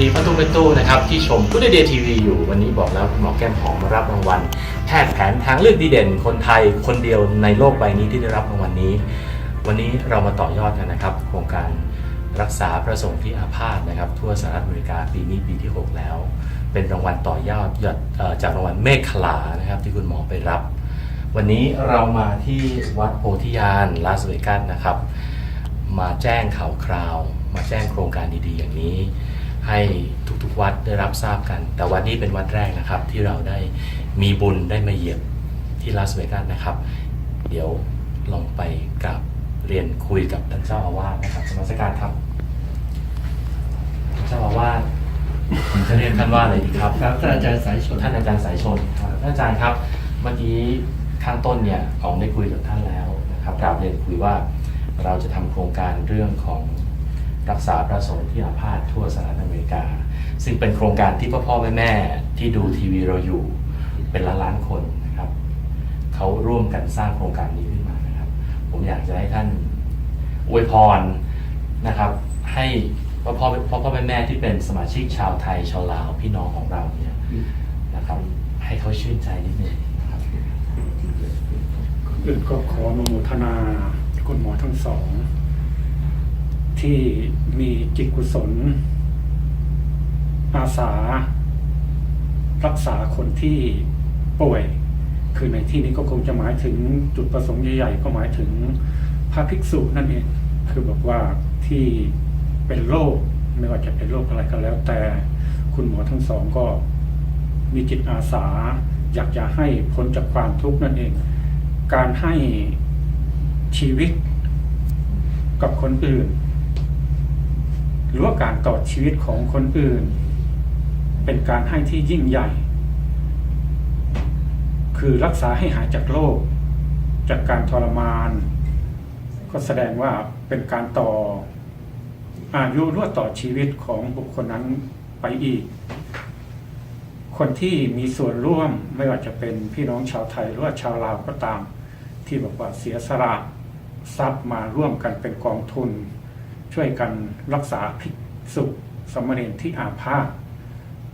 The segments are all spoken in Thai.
ดีพ่อตุ้มเป็นตู้นะครับที่ชมกุ๊ดเดย์ทีวีอยู่วันนี้บอกแล้วคุณหมอแก้มหอมมารับรางวัลแพทย์แผนทางเลือกดีเด่นคนไทยคนเดียวในโลกใบนี้ที่ได้รับรางวัลนี้ วันนี้เรามาต่อยอดกันนะครับ โครงการรักษาพระสงฆ์ที่อาพาธนะครับ ทั่วสหรัฐอเมริกาปีนี้ปีที่ 6 แล้ว เป็นรางวัลต่อยอดยอดจากรางวัลเมฆขลานะครับ ที่คุณหมอไปรับ วันนี้เรามาที่วัดโพธิญาณลาสเวกัสนะครับ มาแจ้งข่าวคราว มาแจ้งโครงการดีๆ อย่างนี้ ให้ทุกๆวัดได้รับทราบกัน แต่วันนี้เป็นวัดแรกนะครับ ที่เราได้มีบุญได้มาเหยียบที่ลาสเวกัสนะครับ เดี๋ยวลองไปกับเรียนคุยกับท่านเจ้าอาวาสนะครับสมัสการครับท่านเจ้าอาวาสผมจะเรียกท่านว่าอะไรดีครับครับท่านอาจารย์สายชนท่านอาจารย์สายชนครับท่านอาจารย์ครับ เมื่อกี้ข้างต้นเนี่ยอองได้คุยกับท่านแล้วนะครับกราบเรียนคุยว่าเราจะทำโครงการเรื่องของ รักษาพระสงฆ์ที่อาพาธทั่วสหรัฐอเมริกา ซึ่งเป็นโครงการที่พ่อพ่อแม่แม่ที่ดูทีวีเราอยู่เป็นล้านล้านๆคนนะครับเขาร่วมกันสร้างโครงการนี้ขึ้นมานะครับ ผมอยากจะให้ท่านอวยพรนะครับ ให้พ่อพ่อพ่อพ่อแม่แม่ที่เป็นสมาชิกชาวไทยชาวลาวพี่น้องของเราเนี่ยนะครับ ให้เขาชื่นใจนิดนึงนะครับอื่นก็ขออนุโมทนาคุณหมอทั้งสอง ที่มีจิตกุศล อาสา รักษาคนที่ป่วย คือในที่นี้ก็คงจะหมายถึงจุดประสงค์ใหญ่ๆ ก็หมายถึงพระภิกษุนั่นเอง คือบอกว่าที่เป็นโรคไม่ว่าจะเป็นโรคอะไรก็แล้ว แต่คุณหมอทั้งสองก็มีจิตอาสา อยากจะให้พ้นจากความทุกข์นั่นเอง การให้ชีวิตกับคนอื่น หรือว่าการต่อชีวิตของคนอื่น เป็นการให้ที่ยิ่งใหญ่ คือรักษาให้หายจากโรคจากการทรมาน ก็แสดงว่าเป็นการต่ออายุรวดต่อชีวิตของบุคคลนั้นไปอีก คนที่มีส่วนร่วมไม่ว่าจะเป็นพี่น้องชาวไทยหรือว่าชาวลาวก็ตาม ที่บอกว่าเสียสละทรัพย์มาร่วมกันเป็นกองทุน ช่วยกันรักษาภิกษุสมณรที่อาพาธ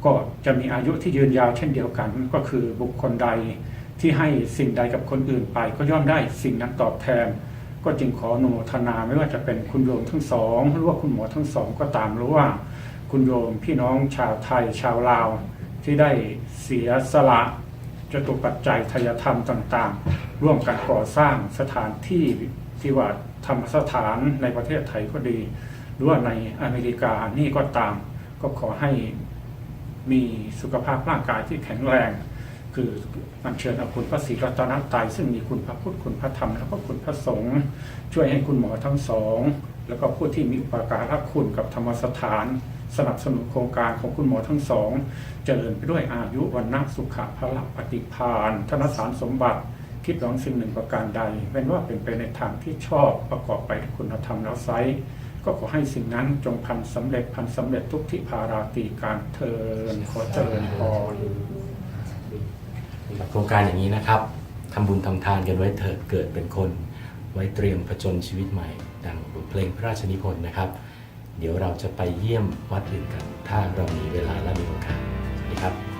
ก็จะมีอายุที่ยืนยาวเช่นเดียวกัน ก็คือบุคคลใดที่ให้สิ่งใดกับคนอื่นไป ก็ย่อมได้สิ่งนั้นตอบแทน ก็จึงขออนุโมทนาไม่ว่าจะเป็นคุณโยมทั้งสองหรือว่าคุณหมอทั้งสองก็ตามหรือว่าคุณโยมพี่น้องชาวไทยชาวลาว ที่ได้เสียสละจตุปัจจัยทายธรรมต่างๆ ร่วมกันก่อสร้างสถานที่ ที่ว่าธรรมสถานในประเทศไทยก็ดี หรือว่าในอเมริกานี่ก็ตาม ก็ขอให้มีสุขภาพร่างกายที่แข็งแรง คืออัญเชิญเอาคุณพระศรีรัตนตรัยซึ่งมีคุณพระพุทธคุณพระธรรม แล้วก็คุณพระสงฆ์ช่วยให้คุณหมอทั้งสอง แล้วก็ผู้ที่มีอุปการะคุณกับธรรมสถาน สนับสนุนโครงการของคุณหมอทั้งสอง เจริญไปด้วยอายุวันนักสุขภาละปฏิพานธนสารสมบัติ คิดหวังสิ่งหนึ่งประการใดเว้นว่าเป็นไปในทางที่ชอบประกอบไปด้วยคุณธรรมแล้วไซก็ขอให้สิ่งนั้นจงพันสำเร็จพันสำเร็จทุกที่พาราตีการเทินขอเจริญพรโครงการอย่างนี้นะครับทำบุญทำทานกันไว้เถิดเกิดเป็นคน ไว้เตรียมผจญชีวิตใหม่ ดังบทเพลงพระราชนิพนธ์นะครับ เดี๋ยวเราจะไปเยี่ยมวัดอื่นกัน ถ้าเรามีเวลาและมีโอกาสสวัสดีครับ